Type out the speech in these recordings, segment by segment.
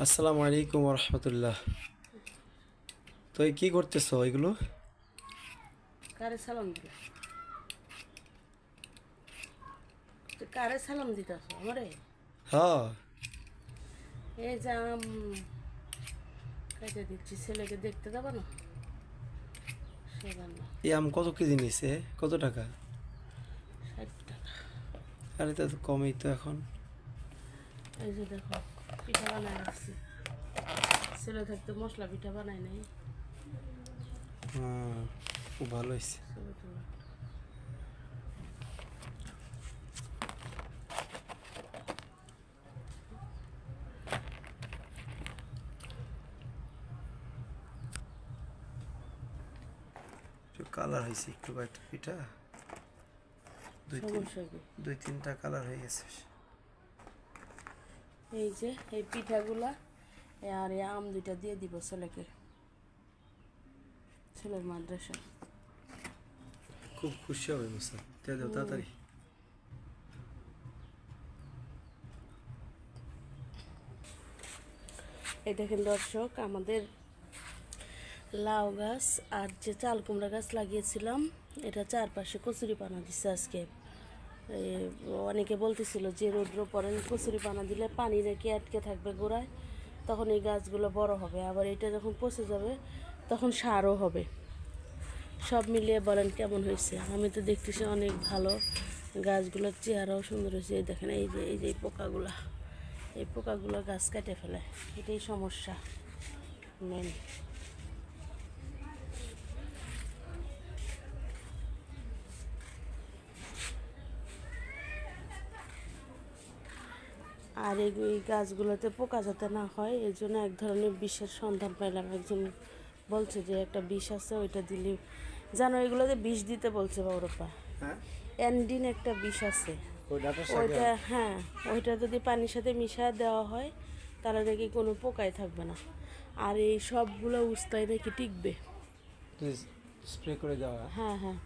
আসসালামু আলাইকুম রহমতুল্লাহ তো এই কি করতেছো এগুলো? কারে সালাম দিল কারে সালাম দিতেছ আমারে? হ্যাঁ। এই যে আম কাজে দিচ্ছি ছেলেকে দেখতে যাব না। এই আম কত কেজি নিছে? কত টাকা? ষাট টাকা। আরে তা তো কমই তো এখন। এই যে দেখো। পিঠা বানাই রাখছি। ছেলে থাকতে মশলা পিঠা বানাই নাই। হ্যাঁ ভালো হয়েছে। কালার হয়েছে একটু কয়েকটা পিঠা। দুই তিন দুই তিনটা কালার হয়ে গেছে। এই যে এই পিঠাগুলা আর এই আম দুইটা দিয়ে দিব ছেলেকে ছেলের মাদ্রাসা খুব খুশি হবে মুসা দিয়ে দাও তাড়াতাড়ি। এই দেখেন দর্শক আমাদের লাউ গাছ আর যে চাল কুমড়া গাছ লাগিয়েছিলাম এটা চারপাশে কচুরি পানা দিচ্ছে আজকে। অনেকে বলতেছিল যে রৌদ্র পরে কচুরি পানা দিলে পানি নাকি আটকে থাকবে গোড়ায়, তখন এই গাছগুলো বড় হবে। আবার এটা যখন পচে যাবে, তখন সারও হবে। সব মিলিয়ে বলেন কেমন হয়েছে? আমি তো দেখতেছি অনেক ভালো। গাছগুলোর চেহারাও সুন্দর হয়েছে। এই দেখেন, এই যে এই যে এই পোকাগুলা, এই পোকাগুলো গাছ কেটে ফেলে। এটাই সমস্যা মেন আর এই গাছগুলোতে পোকা যাতে না হয় এই জন্য এক ধরনের বিষের সন্ধান পাইলাম। একজন বলছে যে একটা বিষ আছে ওইটা দিলে জানো এগুলোতে বিষ দিতে বলছে বাবুরপা হ্যাঁ? অ্যান্ডিন একটা বিষ আছে। ওইটা হ্যাঁ ওইটা যদি পানির সাথে মিশিয়ে দেওয়া হয় তাহলে নাকি কোনো পোকাই থাকবে না। আর এই সবগুলো উস্তায় নাকি টিকবে। স্প্রে করে দেওয়া হ্যাঁ হ্যাঁ।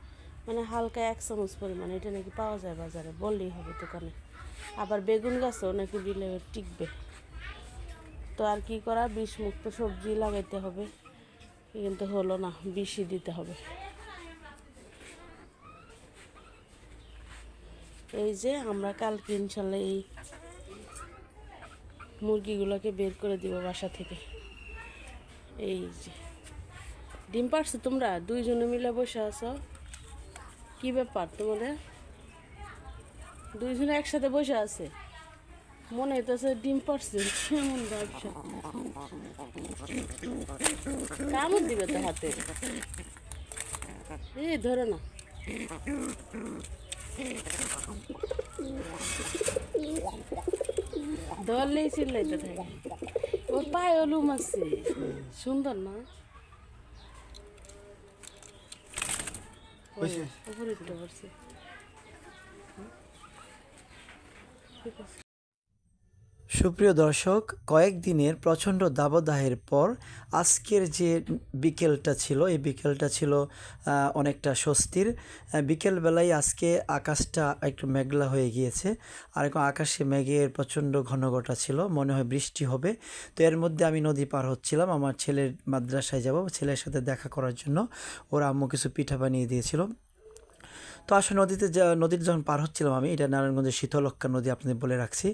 মানে হালকা এক চামচ পরিমাণ এটা নাকি পাওয়া যায় বাজারে বললেই হবে দোকানে। আবার বেগুন গাছও নাকি দিলে টিকবে। তো আর কি করা? বিষমুক্ত সবজি লাগাইতে হবে। কিন্তু হলো না, বিষই দিতে হবে। এই যে আমরা কালকে ইনশাল্লাহ এই মুরগিগুলোকে বের করে দিব বাসা থেকে। এই যে। ডিম পারছ তোমরা? দুইজনে মিলে বসে আছো। কি ব্যাপার তোমাদের? দুইজনে একসাথে বসে আছে। মনে হইতেছে ডিম পারছে কেমন ব্যবসা। কামড় দিবে তো হাতে। এই ধরে না। ধরলেই চিল্লাইতে থাকে। ওর পায়ে অলুম আছে। সুন্দর না? উপরে উঠে পড়ছে ঠিক আছে সুপ্রিয় দর্শক কয়েকদিনের প্রচণ্ড দাবদাহের পর আজকের যে বিকেলটা ছিল, এই বিকেলটা ছিল অনেকটা স্বস্তির। বিকেলবেলায় আজকে আকাশটা একটু মেঘলা হয়ে গিয়েছে। আর এখন আকাশে মেঘের প্রচণ্ড ঘনঘটা ছিল, মনে হয় বৃষ্টি হবে। তো এর মধ্যে আমি নদী পার হচ্ছিলাম, আমার ছেলের মাদ্রাসায় যাব, ছেলের সাথে দেখা করার জন্য। ওরা আম্মু কিছু পিঠা বানিয়ে দিয়েছিল। তো আসলে নদীতে যা, নদীর যখন পার হচ্ছিলাম আমি, এটা নারায়ণগঞ্জের শীতলক্ষা নদী আপনাদের বলে রাখছি।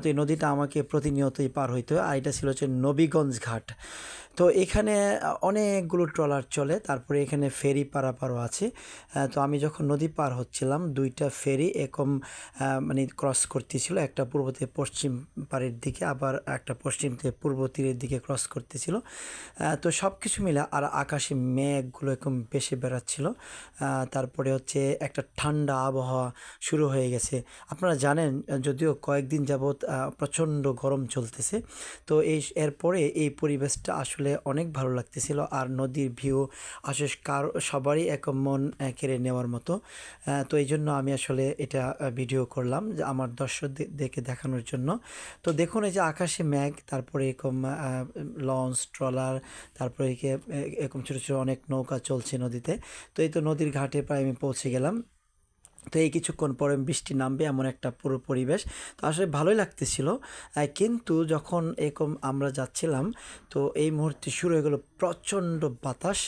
তো এই নদীটা আমাকে প্রতিনিয়তই পার হইতে হয়। আর এটা ছিল হচ্ছে নবীগঞ্জ ঘাট। তো এখানে অনেকগুলো ট্রলার চলে, তারপরে এখানে ফেরি পারাপারও আছে। তো আমি যখন নদী পার হচ্ছিলাম, দুইটা ফেরি এরকম মানে ক্রস করতেছিল। একটা পূর্ব থেকে পশ্চিম পাড়ের দিকে, আবার একটা পশ্চিম থেকে পূর্ব তীরের দিকে ক্রস করতেছিল। তো সব কিছু মিলে, আর আকাশে মেঘগুলো এরকম বেশি বেড়াচ্ছিল। তারপরে হচ্ছে একটা ঠান্ডা আবহাওয়া শুরু হয়ে গেছে। আপনারা জানেন, যদিও কয়েকদিন যাবৎ প্রচণ্ড গরম চলতেছে। তো এই এরপরে এই পরিবেশটা আসলে অনেক ভালো লাগতেছিল আর নদীর ভিউ আসলে কার, সবারই এক মন কেড়ে নেওয়ার মতো। তো এই জন্য আমি আসলে এটা ভিডিও করলাম যে আমার দর্শকদেরকে দেখানোর জন্য। তো দেখুন এই যে আকাশে মেঘ, তারপরে এরকম লঞ্চ, ট্রলার, তারপরে এরকম ছোটো ছোটো অনেক নৌকা চলছে নদীতে। তো এই তো নদীর ঘাটে প্রায় আমি পৌঁছে গেলাম। তো এই কিছুক্ষণ পরে বৃষ্টি নামবে এমন একটা পুরো পরিবেশ। তো আসলে ভালোই লাগতেছিল। কিন্তু যখন এরকম আমরা যাচ্ছিলাম, তো এই মুহূর্তে শুরু হয়ে গেলো প্রচণ্ড বাতাস।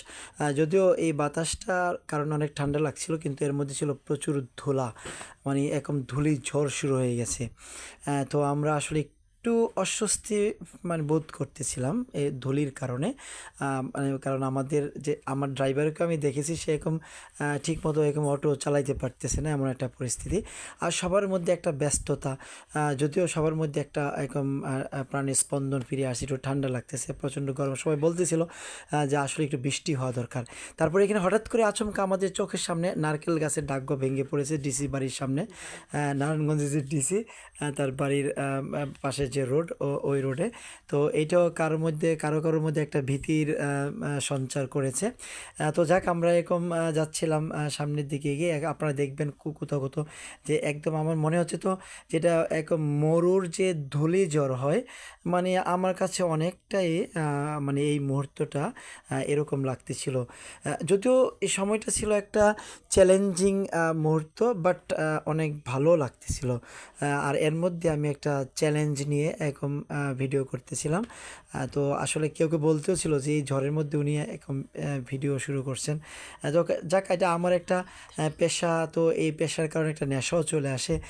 যদিও এই বাতাসটার কারণে অনেক ঠান্ডা লাগছিল, কিন্তু এর মধ্যে ছিল প্রচুর ধুলা। মানে এরকম ধুলি ঝড় শুরু হয়ে গেছে। তো আমরা আসলে একটু অস্বস্তি মানে বোধ করতেছিলাম এই ধুলির কারণে। মানে কারণ আমাদের যে আমার ড্রাইভারকে আমি দেখেছি সে এরকম আহ, ঠিক মতো এরকম অটো চালাইতে পারতেছে না এমন একটা পরিস্থিতি। আর সবার মধ্যে একটা ব্যস্ততা যদিও সবার মধ্যে একটা এরকম প্রাণের স্পন্দন ফিরে আসে একটু ঠান্ডা লাগতেছে প্রচণ্ড গরম সবাই বলতেছিল যে আসলে একটু বৃষ্টি হওয়া দরকার। তারপরে এখানে হঠাৎ করে আচমকা আমাদের চোখের সামনে নারকেল গাছের ডাগ্য ভেঙে পড়েছে ডিসি বাড়ির সামনে নারায়ণগঞ্জের যে ডিসি তার বাড়ির পাশে যে রোড ওই রোডে। তো এইটাও কারোর মধ্যে, কারও কারোর মধ্যে একটা ভীতির সঞ্চার করেছে। তো যাক, আমরা এরকম যাচ্ছিলাম সামনের দিকে গিয়ে আপনারা দেখবেন কোথাও কোথাও যে একদম আমার মনে হচ্ছে তো যেটা এক মরুর যে ধুলি জ্বর হয় মানে আমার কাছে অনেকটাই মানে এই মুহূর্তটা এরকম লাগতেছিল। যদিও এই সময়টা ছিল একটা চ্যালেঞ্জিং মুহূর্ত, বাট অনেক ভালো লাগতেছিল। আর এর মধ্যে আমি একটা চ্যালেঞ্জ নিয়ে এরকম ভিডিও করতেছিলাম। তো আসলে কেউ কেউ বলতেও ছিল যে, এই ঝড়ের মধ্যে উনি এরকম ভিডিও শুরু করছেন। যাক- এটা আমার একটা পেশা। তো এই পেশার কারণে একটা নেশাও চলে আসে।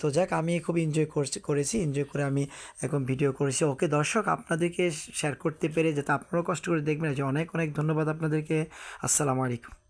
তো যাক, আমি খুব এনজয় করছি, করেছি। এনজয় করে আমি এখন ভিডিও করেছি। ওকে, দর্শক, আপনাদেরকে শেয়ার করতে পেরে যাতে আপনারাও কষ্ট করে দেখবেন। যে অনেক অনেক ধন্যবাদ আপনাদেরকে। আসসালামু আলাইকুম।